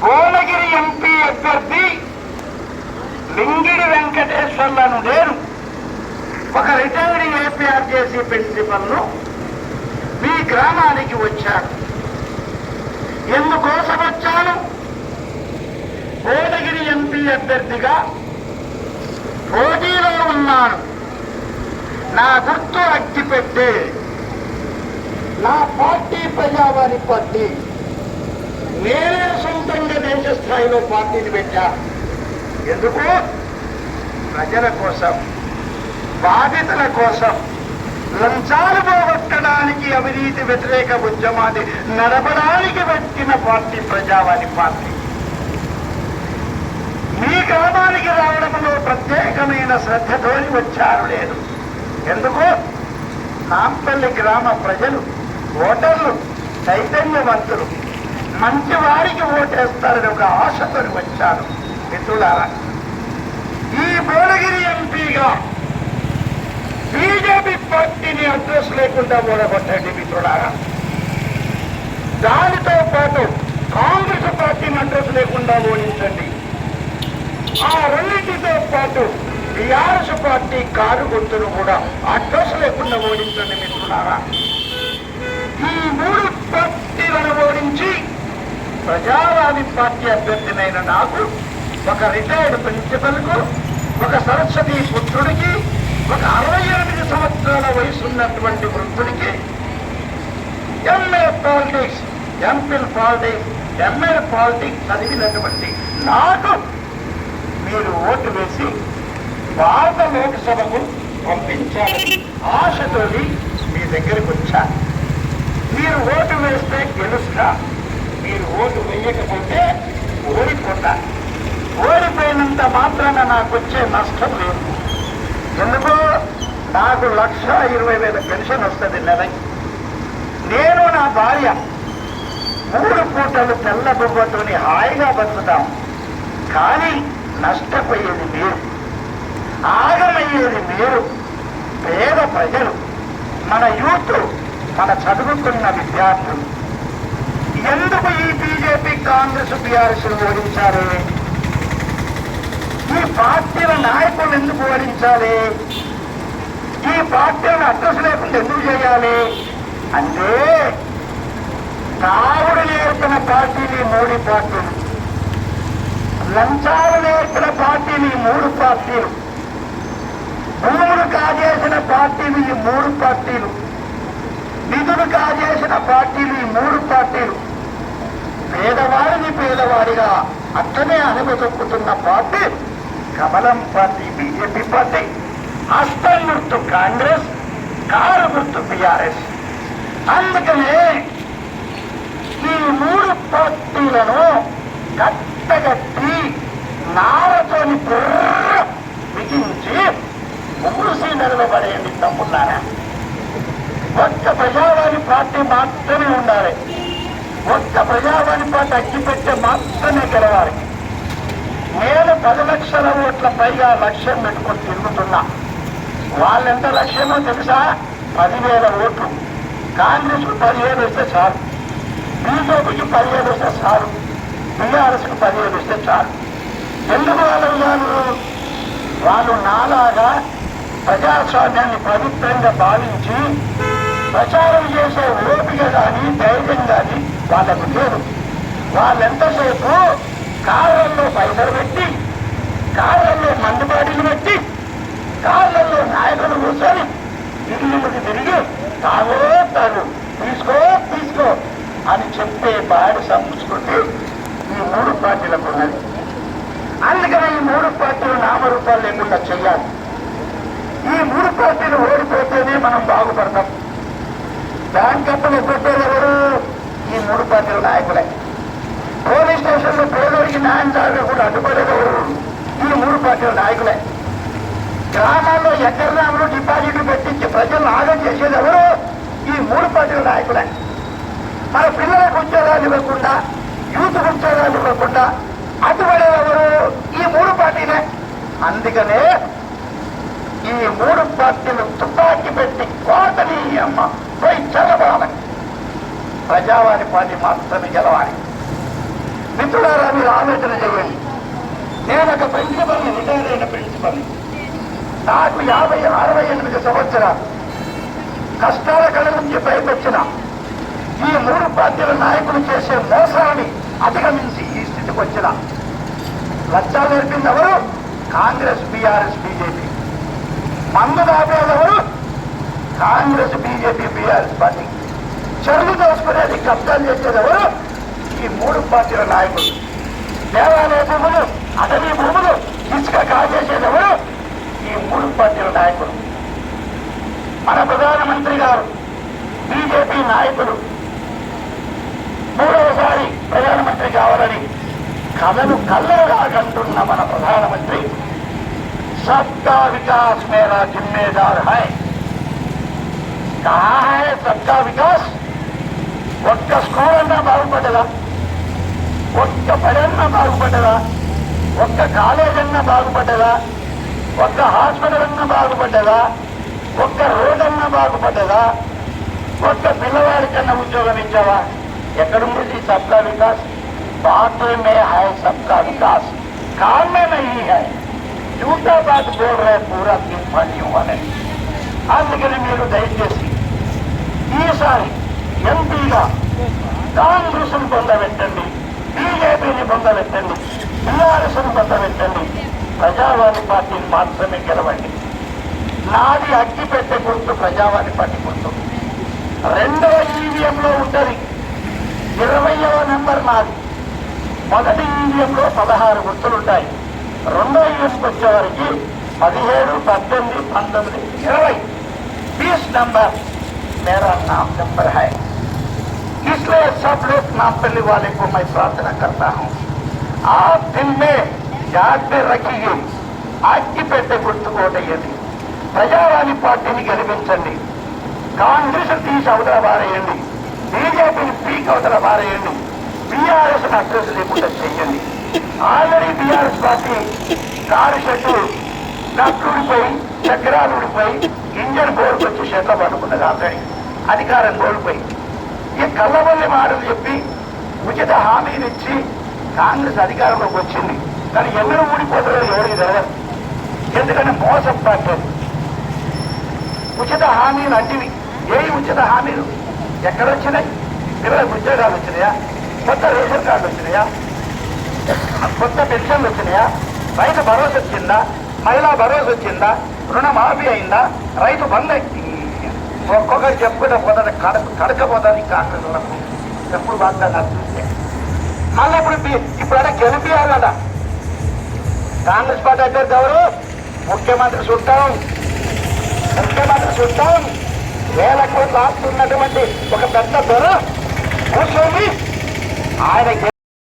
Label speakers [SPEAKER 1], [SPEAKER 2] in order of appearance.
[SPEAKER 1] Bhuvanagiri MP అభ్యర్థి లింగిడి వెంకటేశ్వర్లను నేను ఒక రిటైర్డ్ ఏపీఆర్జేసీ ప్రిన్సిపల్ను మీ గ్రామానికి వచ్చాను. ఎందుకోసం వచ్చాను? భువనగిరి ఎంపీ అభ్యర్థిగా పోటీలో ఉన్నాను. నా గుర్తు అగ్గిపెట్టే. నా పార్టీ ప్రజావాణి పార్టీ. నేనే సొంతంగా దేశ స్థాయిలో పార్టీని పెట్టా. ఎందుకు? ప్రజల కోసం బాధితుల కోసం లంచాలు పోగొట్టడానికి అవినీతి వ్యతిరేక ఉద్యమాన్ని నడపడానికి పెట్టిన పార్టీ ప్రజావాణి పార్టీ. మీ గ్రామానికి రావడంలో ప్రత్యేకమైన శ్రద్ధతోని వచ్చారు నేను ఎందుకు? నాంపల్లి గ్రామ ప్రజలు ఓటర్లు చైతన్యవంతులు. మంచి వారికి ఓటేస్తారని ఒక ఆశతో వచ్చాను. మిత్రులారా ఈ భువనగిరి ఎంపీగా బీజేపీ పార్టీని అడ్రస్ లేకుండా ఓడగొట్టండి మిత్రులారా. దానితో పాటు కాంగ్రెస్ పార్టీని అడ్రస్ లేకుండా ఓడించండి. ఆ రెండింటితో పాటు బీఆర్ఎస్ పార్టీ కారు గుర్తును కూడా అడ్రస్ లేకుండా ఓడించండి మిత్రులారా. ఈ మూడు పార్టీలను ఓడించి ప్రజావాణి పార్టీ అభ్యర్థినైన నాకు ఒక రిటైర్డ్ ప్రిన్సిపల్కు ఒక సరస్వతి పుత్రుడికి ఒక అరవై ఎనిమిది సంవత్సరాల వయసు ఉన్నటువంటి వృద్ధుడికి MA politics MPhil politics MA politics చదివినటువంటి నాకు మీరు ఓటు వేసి భారత లోక్సభకు పంపించాలని ఆశతోని మీ దగ్గరికి వచ్చాను. మీరు ఓటు వేస్తే గెలుస్తా. మీరు ఓటు వేయకపోతే ఓడిపోతా. ఓడిపోయినంత మాత్రాన నాకు వచ్చే నష్టం లేదు. ఎందుకు నాకు లక్ష ఇరవై వేల పెన్షన్ వస్తుంది నెలకి. నేను నా భార్య మూడు పూటలు తెల్ల బొబ్బతోని హాయిగా బతుకుతాం. కానీ నష్టపోయేది మీరు. ఆగమయ్యేది మీరు. పేద ప్రజలు. మన యూత్ మన చదువుకున్న విద్యార్థులు. ఎందుకు ఈ బీజేపీ కాంగ్రెస్ బీఆర్ఎస్ ఓడించాలి? ఈ పార్టీల నాయకులు ఎందుకు ఓడించాలి? ఈ పార్టీలను అడ్రస్ లేకుండా ఎందుకు చేయాలి? అంటే తాగుడు నేర్పిన పార్టీని మోడీ పార్టీలు లంచాలు నేర్పిన పార్టీని మూడు పార్టీలు భూములు కాజేసిన పార్టీలు ఈ మూడు పార్టీలు నిధులు కాజేసిన పార్టీలు ఈ మూడు పార్టీలు. పేదవాడిని పేదవాడిగా అట్లనే అనుమతొక్కుతున్న పార్టీ కమలం పార్టీ బీజేపీ పార్టీ హస్తం గుర్తు కాంగ్రెస్ కారు గుర్తు బీఆర్ఎస్. అందుకనే ఈ మూడు పార్టీలను కట్టగట్టి నారతోని బుర్ర బిగించి మూడు సీనర్లు తమ్ముళ్ళారా. ఒక్క ప్రజావాణి పార్టీ మాత్రమే ఉండాలి. ఒక్క ప్రజావాణి పార్టీ అగ్గిపెట్టే మాత్రమే గెలవాలి. నేను పది లక్షల ఓట్ల పైగా లక్ష్యం పెట్టుకొని తిరుగుతున్నా. వాళ్ళెంత లక్ష్యమో తెలుసా? పదివేల ఓట్లు. కాంగ్రెస్కు పదిహేను వస్తే చాలు. బీజేపీకి పదిహేను వస్తే చాలు. బీఆర్ఎస్కు పదిహేను వస్తే చాలు. ఎందుకు వాళ్ళు వాళ్ళు నాలాగా ప్రజాస్వామ్యాన్ని పవిత్రంగా భావించి ప్రచారం చేసే ఓపిక కానీ ధైర్యం కానీ వాళ్ళకు లేదు వాళ్ళెంతసేపు కార్లలో పైసలు పెట్టి కార్లలో మందుబాటిలు పెట్టి కార్లలో నాయకులు కూర్చొని ఇల్లుకి తిరిగి తాగో తాగు తీసుకో తీసుకో అని చెప్పే బాడి సంస్కృతి ఈ మూడు పార్టీలకు ఉన్నది. అందుకని ఈ మూడు పార్టీలు నామరూపాలు లేకుండా చెయ్యాలి. ఈ మూడు పార్టీలు ఓడిపోతేనే మనం బాగుపడతాం. బ్యాంక్ అప్పులు ఒక్కొక్క మూడు పార్టీల నాయకులే. పోలీస్ స్టేషన్లో పేదోడికి న్యాయం జరగకుండా అడ్డుపడేది ఈ మూడు పార్టీల నాయకులే. గ్రామాల్లో ఎకరనామలు డిపాజిట్లు పెట్టించి ప్రజలు ఆగం చేసేది ఎవరు? ఈ మూడు పార్టీల నాయకులే. మన పిల్లలకు ఉద్యోగాలు ఇవ్వకుండా యూత్ ఉద్యోగాలు ఇవ్వకుండా అడ్డుపడేది ఎవరు? ఈ మూడు పార్టీలే. అందుకనే ఈ మూడు పార్టీలు తుపాకీ పెట్టి కోతనీయమ్మ అమ్మ. ప్రజావాణి పార్టీ మాత్రమే గెలవాలి. మిత్రులారా మీరు ఆలోచన చేయండి. నేను ఒక ప్రిన్సిపల్ రిటైర్ అయిన ప్రిన్సిపల్ నాకు యాభై అరవై ఎనిమిది సంవత్సరాలు. కష్టాల కళ నుంచి బయటొచ్చిన ఈ మూడు పార్టీల నాయకులు చేసే మోసాన్ని అధిగమించి ఈ స్థితికి వచ్చిన లక్ష్యాలు నేర్పింది ఎవరు కాంగ్రెస్ బీఆర్ఎస్ బీజేపీ. మందు దాపేది ఎవరు కాంగ్రెస్ బీజేపీ బీఆర్ఎస్ పార్టీ. చెరువు దోసుకునేది కబ్జాలు చేసేది ఎవరు? ఈ మూడు పార్టీల నాయకులు. దేవాలయ భూములు అటవీ భూములు ఇసుక కాజేసేది ఎవరు? ఈ మూడు పార్టీల నాయకులు. మన ప్రధానమంత్రి గారు బీజేపీ నాయకులు. మూడవసారి ప్రధానమంత్రి కావాలని కథలు కళ్ళగా కంటున్న మన ప్రధానమంత్రి. సబ్కా వికాస్ మేరా జిమ్మేదార్ హై. కహా హై సబ్కా వికాస్? బాగుపడ్డదా ఒక్క బడన్నా బాగుపడ్డదా ఒక్క కాలేజ్ అన్నా బాగుపడ్డదా ఒక్క హాస్పిటల్ అన్నా బాగుపడ్డదా ఒక్క రోడ్ అన్నా బాగుపడ్డదా ఒక్క పిల్లవాడికన్నా ఉద్యోగం ఇచ్చావా ఎక్కడుంది ఈ సబ్కా వికాస్ बातें में है सबका विकास काम में नहीं है झूठा बात बोल रहे पूरा दिन ఫలియం అని అందుకని మీరు దయచేసి ఈసారి ఎంపీగా కాంగ్రెస్ను పొందబెట్టండి బీజేపీని పొందబెట్టండి టీఆర్ఎస్ను పొందబెట్టండి. ప్రజావాది పార్టీని మాత్రమే గెలవండి. నాది అగ్గి పెట్టే గుర్తు ప్రజావాది పార్టీ గుర్తు. రెండవ ఈవీఎంలో ఉంటుంది. ఇరవయవ నెంబర్ నాది. మొదటి ఈవీఎంలో పదహారు గుర్తులు ఉంటాయి రెండో ఈవీఎంకి వచ్చేవారికి పదిహేడు పద్దెనిమిది పంతొమ్మిది ఇరవై. బీస్ నెంబర్. మేరా నా నెంబర్ హై. इसलिए सब लोग नाम पहले वाले को मैं प्रार्थना करता हूँ आप दिन में याद में रखिए అగ్గి పెట్టే గుర్తుకోటయ్యండి ప్రజావాణి పార్టీని గెలిపించండి కాంగ్రెస్ తీసి అవతల బారేయండి బీజేపీని పీక్ అవతల బారేయండి బీఆర్ఎస్ అడ్రస్ లేకుండా చెయ్యండి already BRS party car shed నట్టుడిపోయి చక్రాలు ఊడిపోయి ఇంజన్ బోర్డుకు వచ్చి షెడ్లో పట్టుకున్నది ఆల్రెడీ అధికారం కోల్పోయి ఈ కళ్ళబల్లి మాటలు చెప్పి ఉచిత హామీలు ఇచ్చి కాంగ్రెస్ అధికారంలోకి వచ్చింది. కానీ ఎవరు ఊడిపోతారో ఎవరికి తెలియదు ఎందుకంటే మోసం పట్టదు ఉచిత హామీలు అంటివి. ఏ ఉచిత హామీలు? ఎక్కడ వచ్చినాయి పిల్లలకు ఉద్యోగాలు వచ్చినాయా? కొత్త రేషన్ కార్డు వచ్చినాయా? కొత్త పెన్షన్లు వచ్చినాయా? రైతు భరోసా వచ్చిందా? మహిళా భరోసా వచ్చిందా? రుణమాఫీ అయిందా? రైతు బంద్ అయింది ఒక్కొక్కరు చెప్పుకుంటే పోతాడు కడక కడకపోతాడు కాంగ్రెస్ వాళ్ళకు ఎప్పుడు వాగ్దానాలు చూస్తే. మళ్ళీ ఇప్పుడు ఇప్పుడైనా ఇప్పుడు అంటే గెలిపియాలి కదా కాంగ్రెస్ పార్టీ అభ్యర్థి ఎవరు? ముఖ్యమంత్రి చుట్టాం ముఖ్యమంత్రి చుట్టాం వేల కోట్లు ఆస్తున్నటువంటి ఒక పెద్ద ధర కూర్చొని ఆయన